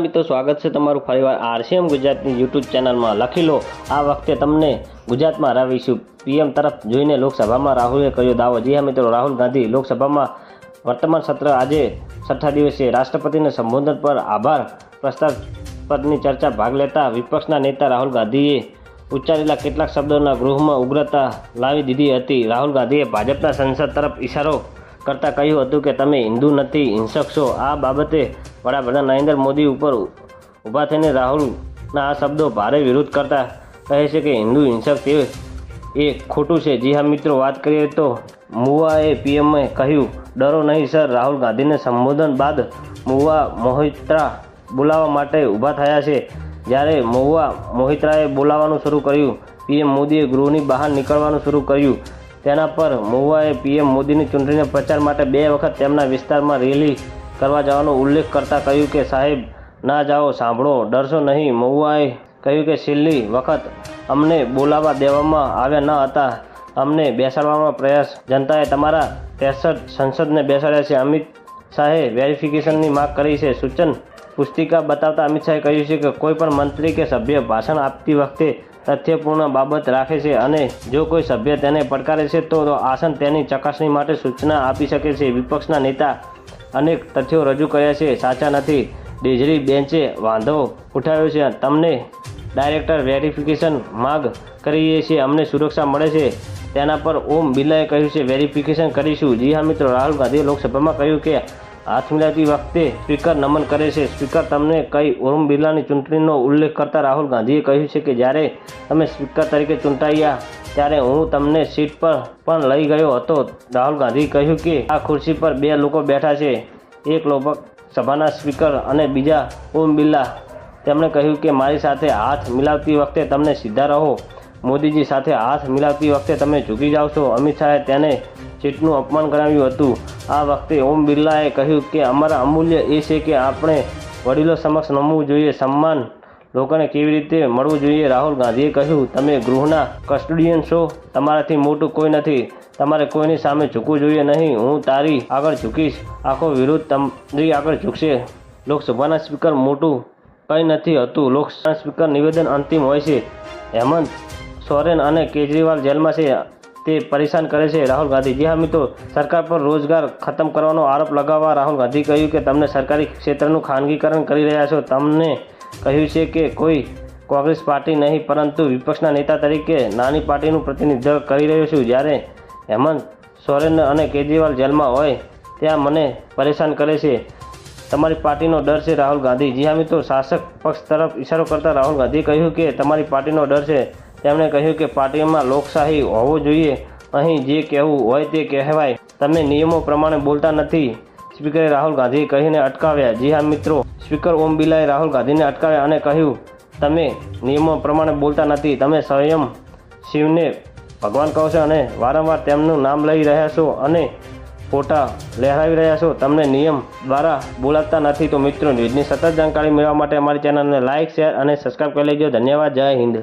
મિત્રો, સ્વાગત છે તમારું ફરીવાર આરસીએમ ગુજરાતની યુટ્યુબ ચેનલમાં. લખી લો, આ વખતે તમને ગુજરાતમાં હરાવીશું પીએમ તરફ જોઈને લોકસભામાં રાહુલે કર્યો દાવો. જી હા મિત્રો, રાહુલ ગાંધી લોકસભામાં વર્તમાન સત્ર આજે છઠ્ઠા દિવસે રાષ્ટ્રપતિને સંબોધન પર આભાર પ્રસ્તાવ પરની ચર્ચા ભાગ લેતા વિપક્ષના નેતા રાહુલ ગાંધીએ ઉચ્ચારેલા કેટલાક શબ્દોના ગૃહમાં ઉગ્રતા લાવી દીધી હતી. રાહુલ ગાંધીએ ભાજપના સંસદ તરફ ઇશારો કરતાં કહ્યું હતું કે તમે હિન્દુ નથી, હિંસક છો. આ બાબતે વડાપ્રધાન નરેન્દ્ર મોદી ઉપર ઊભા થઈને રાહુલના આ શબ્દો ભારે વિરોધ કરતા કહે છે કે હિન્દુ હિંસક તે એ ખોટું છે. જી હા, મિત્રો, વાત કરીએ તો મુવાએ પીએમએ કહ્યું, ડરો નહીં, સર. રાહુલ ગાંધીને સંબોધન બાદ મુવા મોહિત્રા બોલાવવા માટે ઊભા થયા છે. જ્યારે મહુવા મોહિત્રાએ બોલાવવાનું શરૂ કર્યું, પીએમ મોદીએ ગૃહની બહાર નીકળવાનું શરૂ કર્યું. તેના પર મહુવાએ પીએમ મોદીની ચૂંટણીના પ્રચાર માટે બે વખત તેમના વિસ્તારમાં રેલી કરવા જવાનો ઉલ્લેખ કરતા કહ્યું કે, સાહેબ, ના જાઓ, સાંભળો. ડરશો નહીં. મહુઆએ કહ્યું કે, છેલ્લી વખત અમને બોલાવવા દેવામાં આવ્યા ન હતા. અમને બેસાડવાનો પ્રયાસ. જનતાએ તમારા ત્રેસઠ સંસદને બેસાડ્યા છે. અમિત શાહે વેરિફિકેશનની માગ કરી છે. સૂચન પુસ્તિકા બતાવતા અમિત શાહે કહ્યું છે કે, કોઈ પણ મંત્રી કે સભ્ય ભાષણ આપતી વખતે તથ્યપૂર્ણ બાબત રાખે છે અને જો કોઈ સભ્ય તેને પડકારે છે, તો આસન તેની ચકાસણી માટે સૂચના આપી શકે છે. વિપક્ષના નેતા અનેક તથ્યો રજૂ કર્યા છે. સાચા નથી. ડેઝરી બેન્ચે વાંધો ઉઠાવ્યો છે. તમને ડાયરેક્ટર વેરિફિકેશન માગ કરીએ છીએ. અમને સુરક્ષા મળે છે. તેના પર ઓમ બિરલાએ કહ્યું છે, વેરિફિકેશન કરીશું. જી હા, મિત્રો. રાહુલ ગાંધીએ લોકસભામાં કહ્યું કે હાથ મિલાવતી વખતે સ્પીકર નમન કરે છે. સ્પીકર તમને કઈ ઓમ બિરલાની ચૂંટણીનો ઉલ્લેખ કરતા રાહુલ ગાંધીએ કહ્યું છે કે જ્યારે તમે સ્પીકર તરીકે ચૂંટાયા ત્યારે હું તમને સીટ પર પણ લઈ ગયો હતો. રાહુલ ગાંધીએ કહ્યું કે આ ખુરશી પર બે લોકો બેઠા છે. એક લોક સભાના સ્પીકર અને બીજા ઓમ બિરલા. તેમણે કહ્યું કે મારી સાથે હાથ મિલાવતી વખતે તમને સીધા રહો. મોદીજી સાથે હાથ મિલાવતી વખતે તમે ઝૂકી જાઓ છો. અમિત શાહે તેને સીટનું અપમાન કરાવ્યું હતું. આ વખતે ઓમ બિરલાએ કહ્યું કે અમારા અમૂલ્ય એ છે કે આપણે વડીલો સમક્ષ નમવું જોઈએ, સન્માન લોકોને કેવી રીતે મળવું જોઈએ? રાહુલ ગાંધીએ કહ્યું, તમે ગૃહના કસ્ટોડિયન છો, તમારાથી મોટું કોઈ નથી. તમારે કોઈની સામે ઝૂકવું જોઈએ નહીં. હું તારી આગળ ઝૂકીશ. આખો વિરોધ તમારી આગળ ઝૂકશે. લોકસભાના સ્પીકર મોટું કંઈ નથી હતું. લોકસભા સ્પીકર નિવેદન અંતિમ હોય છે. હેમંત સોરેન અને કેજરીવાલ જેલમાં છે. તે પરેશાન કરે છે. રાહુલ ગાંધી. જી હા, મિત્રો. સરકાર પર રોજગાર ખતમ કરવાનો આરોપ લગાવવા રાહુલ ગાંધી કહ્યું કે, તમને સરકારી ક્ષેત્રનું ખાનગીકરણ કરી રહ્યા છો. તમને કહ્યું છે કે, કોઈ કોંગ્રેસ પાર્ટી નહીં, પરંતુ વિપક્ષના નેતા તરીકે નાની પાર્ટીનું પ્રતિનિધિત્વ કરી રહ્યો છું. જ્યારે હેમંત સોરેન અને કેજરીવાલ જેલમાં હોય, ત્યાં મને પરેશાન કરે છે. તમારી પાર્ટીનો ડર છે રાહુલ ગાંધી. જી હા, મિત્રો. શાસક પક્ષ તરફ ઇશારો કરતા રાહુલ ગાંધીએ કહ્યું કે, તમારી પાર્ટીનો ડર છે તેમણે કહ્યું કે પાર્ટીમાં લોકશાહી હોવો જોઈએ. અહીં જે કહેવું હોય તે કહેવાય. તમે નિયમો પ્રમાણે બોલતા નથી. સ્પીકરે રાહુલ ગાંધીએ કહીને અટકાવ્યા. જી હા, મિત્રો. સ્પીકર ઓમ બિરલાએ રાહુલ ગાંધીને અટકાવ્યા અને કહ્યું, તમે નિયમો પ્રમાણે બોલતા નથી. તમે સ્વયં શિવને ભગવાન કહો છો અને વારંવાર તેમનું નામ લઈ રહ્યા છો અને ફોટા લહેરાવી રહ્યા છો. તમને નિયમ દ્વારા બોલાતા નથી. તો મિત્રો, ન્યૂઝની સતત જાણકારી મેળવવા માટે અમારી ચેનલને લાઇક, શેર અને સબસ્ક્રાઈબ કરી લેજો. ધન્યવાદ. જય હિન્દ.